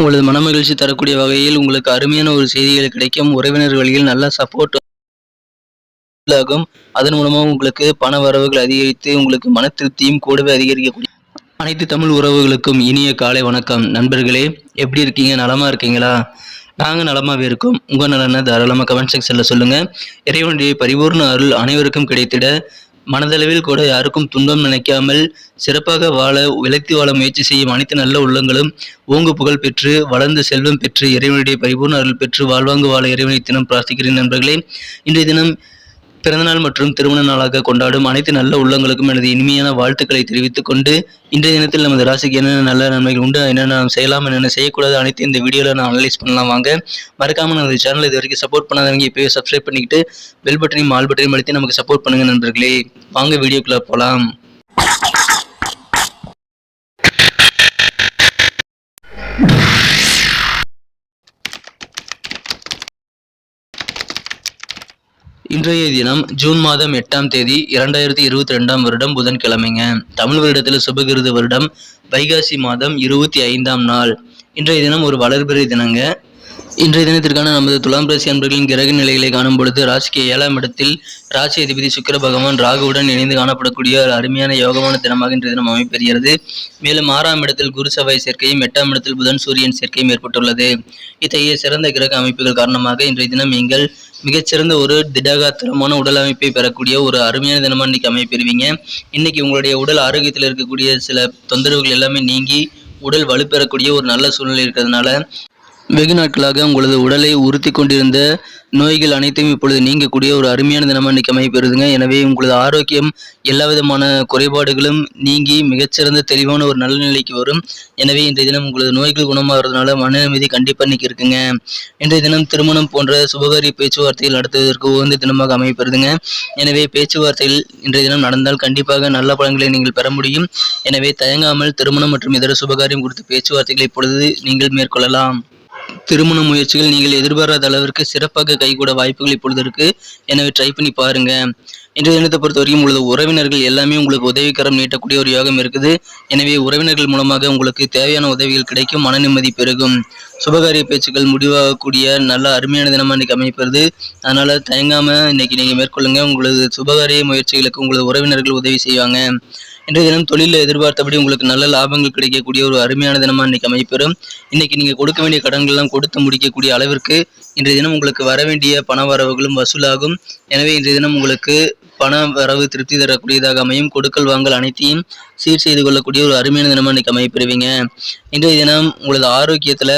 உங்களது மனமகிழ்ச்சி தரக்கூடிய வகையில் உங்களுக்கு அருமையான ஒரு செய்திகள் கிடைக்கும். உறவினர் வழியில் நல்ல சப்போர்ட் ஆகும் அதன் மூலமாக உங்களுக்கு பண வரவுகள் அதிகரித்து உங்களுக்கு மன திருப்தியும் கூடவே அதிகரிக்கக்கூடிய அனைத்து தமிழ் உறவுகளுக்கும் இனிய காலை வணக்கம். நண்பர்களே எப்படி இருக்கீங்க? நலமாக இருக்கீங்களா? நாங்கள் நலமாகவே இருக்கோம். உங்கள் நலனை தாராளமாக கமெண்ட் செக்ஷனில் சொல்லுங்கள் இறைவனுடைய பரிபூர்ண அருள் அனைவருக்கும் கிடைத்திட மனதளவில் கூட யாருக்கும் துன்பம் நினைக்காமல் சிறப்பாக வாழ விளைத்து வாழ முயற்சி செய்யும் அனைத்து நல்ல உள்ளங்களும் ஓங்கு புகழ் பெற்று வளர்ந்து செல்வம் பெற்று இறைவனுடைய பரிபூர்ண அருள் பெற்று வாழ்வாங்கு வாழ இறைவனை தினம் பிரார்த்திக்கிறேன் நண்பர்களே. இன்றைய தினம் பிறந்தநாள் மற்றும் திருமண நாளாக கொண்டாடும் அனைத்து நல்ல உள்ளங்களுக்கும் எனது இனிமையான வாழ்த்துக்களை தெரிவித்துக் கொண்டு இன்றைய தினத்தில் நமது ராசிக்கு என்னென்ன நல்ல நன்மைகள் உண்டு என்னென்ன நாம் செய்யலாம் என்னென்ன செய்யக்கூடாது அனைத்து இந்த வீடியோவில் நான் அனலைஸ் பண்ணலாம். வாங்க மறக்காமல் நமது சேனல் இது வரைக்கும் சப்போர்ட் பண்ணாதவங்க இப்போயே சப்ஸ்கிரைப் பண்ணிக்கிட்டு பெல் பட்டனையும் ஆல் பட்டனையும் அழுத்தி நமக்கு சப்போர்ட் பண்ணுங்கள் நண்பர்களே. வாங்க வீடியோக்குள்ளே போகலாம் இன்றைய தினம் ஜூன் மாதம் எட்டாம் தேதி இரண்டாயிரத்தி இருபத்தி ரெண்டாம் வருடம் புதன்கிழமைங்க. தமிழ் வருடத்தில் சுபகிருத வருடம் வைகாசி மாதம் இருபத்தி ஐந்தாம் நாள். இன்றைய தினம் ஒரு வளர்பிறை தினங்க. இன்றைய தினத்திற்கான நமது துலாம் ராசி அன்பர்களின் கிரக நிலைகளை காணும் பொழுது ராசிக்கு ஏழாம் இடத்தில் ராசி அதிபதி சுக்கர பகவான் ராகுவுடன் இணைந்து காணப்படக்கூடிய ஒரு அருமையான யோகமான தினமாக இன்றைய தினம் அமைப்பெறுகிறது மேலும் ஆறாம் இடத்தில் குரு செவ்வாய் சேர்க்கையும் எட்டாம் இடத்தில் புதன் சூரியன் சேர்க்கையும் ஏற்பட்டுள்ளது. இத்தகைய சிறந்த கிரக அமைப்புகள் காரணமாக இன்றைய தினம் நீங்கள் மிகச்சிறந்த ஒரு திடகாத்திரமான உடல் அமைப்பை பெறக்கூடிய ஒரு அருமையான தினமாக இன்னைக்கு அமைப்பெறுவீங்க இன்னைக்கு உங்களுடைய உடல் ஆரோக்கியத்தில் இருக்கக்கூடிய சில தொந்தரவுகள் எல்லாமே நீங்கி உடல் வலுப்பெறக்கூடிய ஒரு நல்ல சூழ்நிலை இருக்கிறதுனால வெகு நாட்களாக உங்களது உடலை உறுத்தி கொண்டிருந்த நோய்கள் அனைத்தையும் இப்பொழுது நீங்கக்கூடிய ஒரு அருமையான தினமாக இன்னைக்கு அமைப்பெறுதுங்க எனவே உங்களது ஆரோக்கியம் எல்லா விதமான குறைபாடுகளும் நீங்கி மிகச்சிறந்த தெளிவான ஒரு நல்ல நிலைக்கு வரும். எனவே இன்றைய தினம் உங்களது நோய்கள் குணமாகிறதுனால மன நிம்மதி கண்டிப்பாக இன்னைக்கு இருக்குங்க. இன்றைய தினம் திருமணம் போன்ற சுபகாரிய பேச்சுவார்த்தைகள் நடத்துவதற்கு உகந்த தினமாக அமைப்பெறுதுங்க எனவே பேச்சுவார்த்தைகள் இன்றைய தினம் நடந்தால் கண்டிப்பாக நல்ல பலன்களை நீங்கள் பெற முடியும். எனவே தயங்காமல் திருமணம் மற்றும் இதர சுபகாரியம் குறித்த பேச்சுவார்த்தைகளை இப்பொழுது நீங்கள் மேற்கொள்ளலாம். திருமண முயற்சிகள் நீங்கள் எதிர்பாராத அளவிற்கு சிறப்பாக கைகூட வாய்ப்புகள் இப்பொழுது இருக்கு. எனவே ட்ரை பண்ணி பாருங்க. இன்றைய தினத்தை பொறுத்த வரைக்கும் உங்களது உறவினர்கள் எல்லாமே உங்களுக்கு உதவிக்கரம் நீட்டக்கூடிய ஒரு யோகம் இருக்குது. எனவே உறவினர்கள் மூலமாக உங்களுக்கு தேவையான உதவிகள் கிடைக்கும். மன நிம்மதி பெருகும். சுபகாரிய பேச்சுக்கள் முடிவாகக்கூடிய நல்ல அருமையான தினமாக இன்னைக்கு அமைப்பது அதனால தயங்காம இன்னைக்கு நீங்க மேற்கொள்ளுங்க. உங்களது சுபகாரிய முயற்சிகளுக்கு உங்களது உறவினர்கள் உதவி செய்வாங்க. இன்றைய தினம் தொழிலில் எதிர்பார்த்தபடி உங்களுக்கு நல்ல லாபங்கள் கிடைக்கக்கூடிய ஒரு அருமையான தினமாக இன்னைக்கு அமைப்பெறும் இன்னைக்கு நீங்கள் கொடுக்க வேண்டிய கடன்கள்லாம் கொடுத்து முடிக்கக்கூடிய அளவிற்கு இன்றைய தினம் உங்களுக்கு வர வேண்டிய பண வரவுகளும் வசூலாகும். எனவே இன்றைய தினம் உங்களுக்கு பண வரவு திருப்தி தரக்கூடியதாக அமையும். கொடுக்கல் வாங்கல் அனைத்தையும் சீர் செய்து கொள்ளக்கூடிய ஒரு அருமையான தினமாக இன்னைக்கு அமைப்பெறுவீங்க இன்றைய தினம் உங்களது ஆரோக்கியத்தில்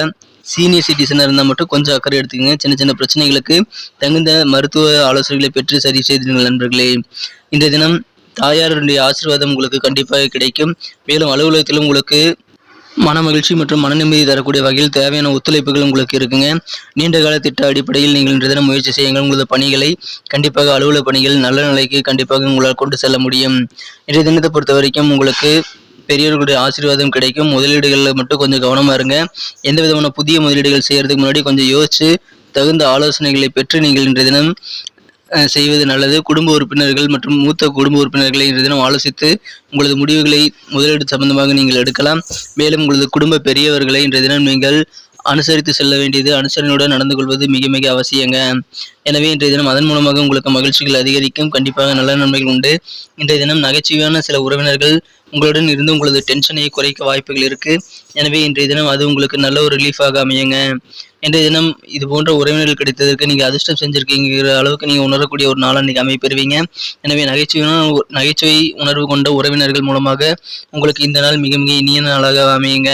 சீனியர் சிட்டிசனாக இருந்தால் மட்டும் கொஞ்சம் அக்கறை எடுத்துக்கங்க. சின்ன சின்ன பிரச்சனைகளுக்கு தகுந்த மருத்துவ ஆலோசனைகளை பெற்று சரி செய்திருங்கள் நண்பர்களே. இன்றைய தினம் தாயாருடைய ஆசீர்வாதம் உங்களுக்கு கண்டிப்பாக கிடைக்கும். மேலும் அலுவலகத்திலும் உங்களுக்கு மன மகிழ்ச்சி மற்றும் மன நிம்மதி தரக்கூடிய வகையில் தேவையான ஒத்துழைப்புகள் உங்களுக்கு இருக்குங்க. நீண்ட கால திட்ட அடிப்படையில் நீங்கள் இன்றைய தினம் முயற்சி செய்யுங்கள். உங்களது பணிகளை கண்டிப்பாக அலுவலக பணிகள் நல்ல நிலைக்கு கண்டிப்பாக உங்களால் கொண்டு செல்ல முடியும். இன்றைய தினத்தை பொறுத்த வரைக்கும் உங்களுக்கு பெரியவர்களுடைய ஆசீர்வாதம் கிடைக்கும். முதலீடுகளில் மட்டும் கொஞ்சம் கவனமாக இருங்க. எந்த விதமான புதிய முதலீடுகள் செய்யறதுக்கு முன்னாடி கொஞ்சம் யோசிச்சு தகுந்த ஆலோசனைகளை பெற்று நீங்கள் இன்றைய தினம் செய்வது நல்லது. குடும்ப உறுப்பினர்கள் மற்றும் மூத்த குடும்ப உறுப்பினர்களை இன்று தினம் ஆலோசித்து உங்களது முடிவுகளை முதலீடு சம்பந்தமாக நீங்கள் எடுக்கலாம். மேலும் உங்களது குடும்ப பெரியவர்களை இன்றைய தினம் நீங்கள் அனுசரித்து செல்ல வேண்டியது. அனுசரணையுடன் நடந்து கொள்வது மிக மிக அவசியங்க. எனவே இன்றைய தினம் அதன் மூலமாக உங்களுக்கு மகிழ்ச்சிகள் அதிகரிக்கும். கண்டிப்பாக நல்ல நன்மைகள் உண்டு. இன்றைய தினம் நகைச்சுவையான சில உறவினர்கள் உங்களுடன் இருந்து உங்களது டென்ஷனை குறைக்க வாய்ப்புகள் இருக்கு. எனவே இன்றைய தினம் அது உங்களுக்கு நல்ல ஒரு ரிலீஃபாக அமையுங்க. இன்றைய தினம் இது போன்ற உறவினர்கள் கிடைத்ததற்கு நீங்க அதிர்ஷ்டம் செஞ்சிருக்கீங்கிற அளவுக்கு நீங்க உணரக்கூடிய ஒரு நாளாக இன்னைக்கு அமைப்பெறுவீங்க. எனவே நகைச்சுவையான நகைச்சுவை உணர்வு கொண்ட உறவினர்கள் மூலமாக உங்களுக்கு இந்த நாள் மிக மிக இனிய நாளாக அமையுங்க.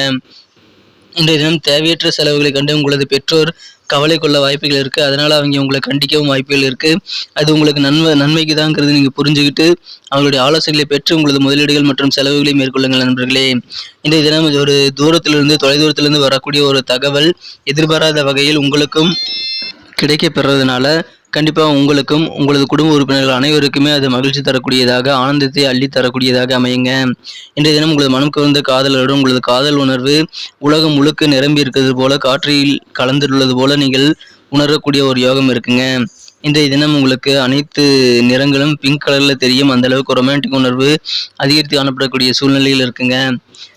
இன்றைய தினம் தேவையற்ற செலவுகளை கண்டு உங்களது பெற்றோர் கவலை கொள்ள வாய்ப்புகள் இருக்குது அதனால் அவங்க உங்களை கண்டிக்கவும் வாய்ப்புகள் இருக்குது அது உங்களுக்கு நன்மை நன்மைக்கு தாங்கிறது நீங்கள் புரிஞ்சுக்கிட்டு அவங்களுடைய ஆலோசனைகளை பெற்று உங்களது முதலீடுகள் மற்றும் செலவுகளை மேற்கொள்ளுங்கள் நண்பர்களே. இன்றைய தினம் ஒரு தூரத்திலிருந்து தொலைதூரத்திலிருந்து வரக்கூடிய ஒரு தகவல். எதிர்பாராத வகையில் உங்களுக்கும் கிடைக்கப்பெறதுனால கண்டிப்பாக உங்களுக்கும் உங்களது குடும்ப உறுப்பினர்கள் அனைவருக்குமே அது மகிழ்ச்சி தரக்கூடியதாக ஆனந்தத்தை அள்ளி தரக்கூடியதாக அமையுங்க. இன்றைய தினம் உங்களது மனம் கவர்ந்த காதலருடன் உங்களது காதல் உணர்வு உலகம் முழுக்க நிரம்பி இருக்கிறது போல காற்றில் கலந்துள்ளது போல நீங்கள் உணரக்கூடிய ஒரு யோகம் இருக்குங்க. இன்றைய தினம் உங்களுக்கு அனைத்து நிறங்களும் பிங்க் கலரில் தெரியும். அந்த அளவுக்கு ரொமான்டிக் உணர்வு அதிகரித்து காணப்படக்கூடிய சூழ்நிலையில் இருக்குங்க.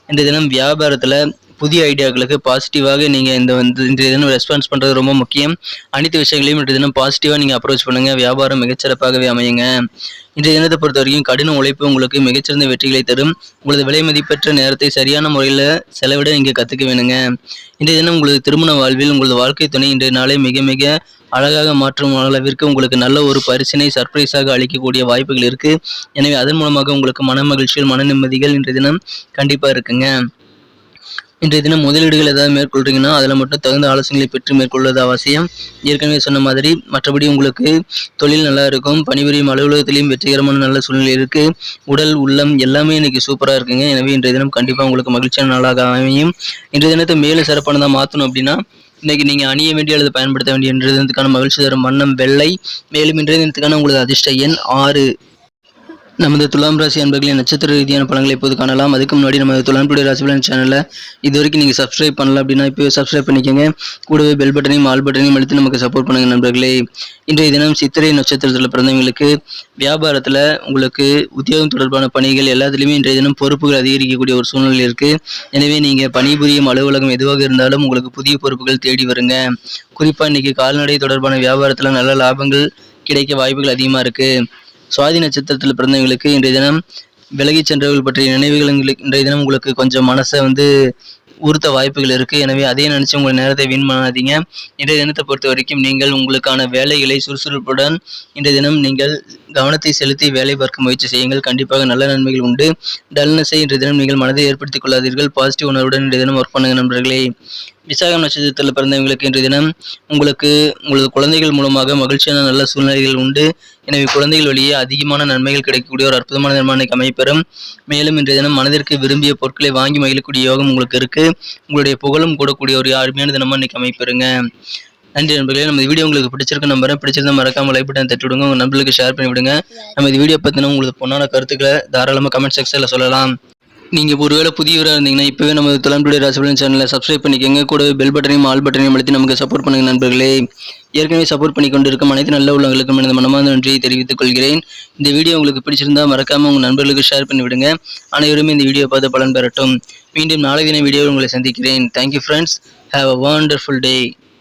இன்றைய தினம் வியாபாரத்தில் புதிய ஐடியாக்களுக்கு பாசிட்டிவாக நீங்கள் இந்த வந்து இந்த தினம் ரெஸ்பான்ஸ் பண்ணுறது ரொம்ப முக்கியம். அனைத்து விஷயங்களையும் இன்றைய தினம் பாசிட்டிவாக நீங்கள் அப்ரோச் பண்ணுங்கள் வியாபாரம் மிகச்சிறப்பாகவே அமையுங்க. இன்றைய தினத்தை பொறுத்த வரைக்கும் கடின உழைப்பு உங்களுக்கு மிகச்சிறந்த வெற்றிகளை தரும். உங்களது விலை மதிப்பற்ற நேரத்தை சரியான முறையில் செலவிட நீங்கள் கற்றுக்க வேணுங்க. இன்றைய தினம் உங்களது திருமண வாழ்வில் உங்களது வாழ்க்கை துணை இன்றைய நாளை மிக மிக அழகாக மாற்றும் அளவிற்கு உங்களுக்கு நல்ல ஒரு பரிசினை சர்ப்ரைஸாக அளிக்கக்கூடிய வாய்ப்புகள் இருக்குது எனவே அதன் மூலமாக உங்களுக்கு மன மகிழ்ச்சியில் மன நிம்மதிகள் இன்றைய தினம் கண்டிப்பாக இருக்குங்க. இன்றைய தினம் முதலீடுகள் ஏதாவது மேற்கொள்றீங்கன்னா அதில் மட்டும் தகுந்த ஆலோசனைகளை பெற்று மேற்கொள்வது அவசியம். ஏற்கனவே சொன்ன மாதிரி மற்றபடி உங்களுக்கு தொழில் நல்லா இருக்கும் பணிபுரியும் அலுவலகத்திலையும் வெற்றிகரமான நல்ல சூழ்நிலை இருக்குது உடல் உள்ளம் எல்லாமே இன்னைக்கு சூப்பராக இருக்குங்க. எனவே இன்றைய தினம் கண்டிப்பாக உங்களுக்கு மகிழ்ச்சியான நாளாக அமையும். இன்றைய தினத்தை மேலும் சிறப்பானதாக மாற்றணும் அப்படின்னா இன்னைக்கு நீங்கள் அணிய வேண்டிய அல்லது பயன்படுத்த வேண்டிய இன்றைய தினத்துக்கான மகிழ்ச்சி தரும் வண்ணம் வெள்ளை. மேலும் இன்றைய தினத்துக்கான உங்களது அதிர்ஷ்ட எண் ஆறு. நமது துலாம் ராசி அன்பர்களின் நட்சத்திர ரீதியான பலன்களை இப்போது காணலாம். அதுக்கு முன்னாடி நமது துலாம் டுடே ராசி பலன் சேனலை இது வரைக்கும் நீங்கள் சப்ஸ்கிரைப் பண்ணல அப்படின்னா இப்போ சப்ஸ்கிரைப் பண்ணிக்கோங்க. கூடவே பெல் பட்டனையும் ஆல் பட்டனையும் அழுத்தி நமக்கு சப்போர்ட் பண்ணுங்க நண்பர்களே. இன்றைய தினம் சித்திரை நட்சத்திரத்தில் பிறந்தவங்களுக்கு வியாபாரத்தில் உங்களுக்கு உத்தியோகம் தொடர்பான பணிகள் எல்லாத்துலேயுமே இன்றைய தினம் பொறுப்புகள் அதிகரிக்கக்கூடிய ஒரு சூழ்நிலை இருக்குது எனவே நீங்கள் பணிபுரியும் அலுவலகம் எதுவாக இருந்தாலும் உங்களுக்கு புதிய பொறுப்புகள் தேடி வருங்க. குறிப்பாக இன்றைக்கி கால்நடை தொடர்பான வியாபாரத்தில் நல்ல லாபங்கள் கிடைக்க வாய்ப்புகள் அதிகமாக இருக்குது சுவாதி நட்சத்திரத்தில் பிறந்தவங்களுக்கு இன்றைய தினம் விலகிச் சென்றவர்கள் பற்றிய நினைவுகள் இன்றைய தினம் உங்களுக்கு கொஞ்சம் மனசை வந்து உறுத்த வாய்ப்புகள் இருக்குது எனவே அதே நினச்சி உங்கள் நேரத்தை வீண் பண்ணாதீங்க. இன்றைய தினத்தை பொறுத்த வரைக்கும் நீங்கள் உங்களுக்கான வேலைகளை சுறுசுறுப்புடன் இன்றைய தினம் நீங்கள் கவனத்தை செலுத்தி வேலை பார்க்க முயற்சி செய்யுங்கள். கண்டிப்பாக நல்ல நன்மைகள் உண்டு. டல்னஸை இன்று தினம் நீங்கள் மனதை ஏற்படுத்திக் கொள்ளாதீர்கள். பாசிட்டிவ் உணர்வுடன் இன்றைய தினம் ஒர்க் பண்ணுங்க நண்பர்களே. விசாகம் நட்சத்திரத்தில் பிறந்தவங்களுக்கு இன்று தினம் உங்களுக்கு உங்களது குழந்தைகள் மூலமாக மகிழ்ச்சியான நல்ல சூழ்நிலைகள் உண்டு. எனவே குழந்தைகள் வழியே அதிகமான நன்மைகள் கிடைக்கக்கூடிய ஒரு அற்புதமான தினமாக இன்னைக்கு அமைப்பெறும் மேலும் இன்றைய தினம் மனதிற்கு விரும்பிய பொருட்களை வாங்கி மகிழக்கூடிய யோகம் உங்களுக்கு இருக்கு. உங்களுடைய புகழும் கூடக்கூடிய ஒரு அருமையான தினமாக இன்னைக்கு அமைப்பெறுங்க நன்றி நண்பர்களே. நம்ம வீடியோ உங்களுக்கு பிடிச்சிருக்கு நம்புறேன். பிடிச்சிருந்தா மறக்காம லைக் பட்டன் தட்டி விடுங்க உங்க நண்பர்களுக்கு ஷேர் பண்ணி விடுங்க நம்ம இந்த வீடியோ பத்தின உங்களுக்கு பொண்ணான கருத்துக்களை தாராளமாக கமெண்ட் செக்ஷனில் சொல்லலாம். நீங்கள் ஒருவேளை புதியவராக இருந்தீங்கன்னா இப்போவே நம்ம துளம்புடைய ராசிபலன் சேனலை சப்ஸ்கிரைப் பண்ணிக்கோங்க. கூடவே பெல் பட்டனையும் ஆல் பட்டனையும் அழுத்தி நமக்கு சப்போர்ட் பண்ணுங்க நண்பர்களே. ஏற்கனவே சப்போர்ட் பண்ணி கொண்டிருக்கும் அனைத்து நல்ல உள்ளவங்களுக்கும் எனது மனமார்ந்த நன்றியை தெரிவித்துக் கொள்கிறேன். இந்த வீடியோ உங்களுக்கு பிடிச்சிருந்தா மறக்காம உங்கள் நண்பர்களுக்கு ஷேர் பண்ணி விடுங்க அனைவருமே இந்த வீடியோ பார்த்து பலன் பெறட்டும். மீண்டும் நாளை தின வீடியோவில் உங்களை சந்திக்கிறேன். Thank you friends have a wonderful day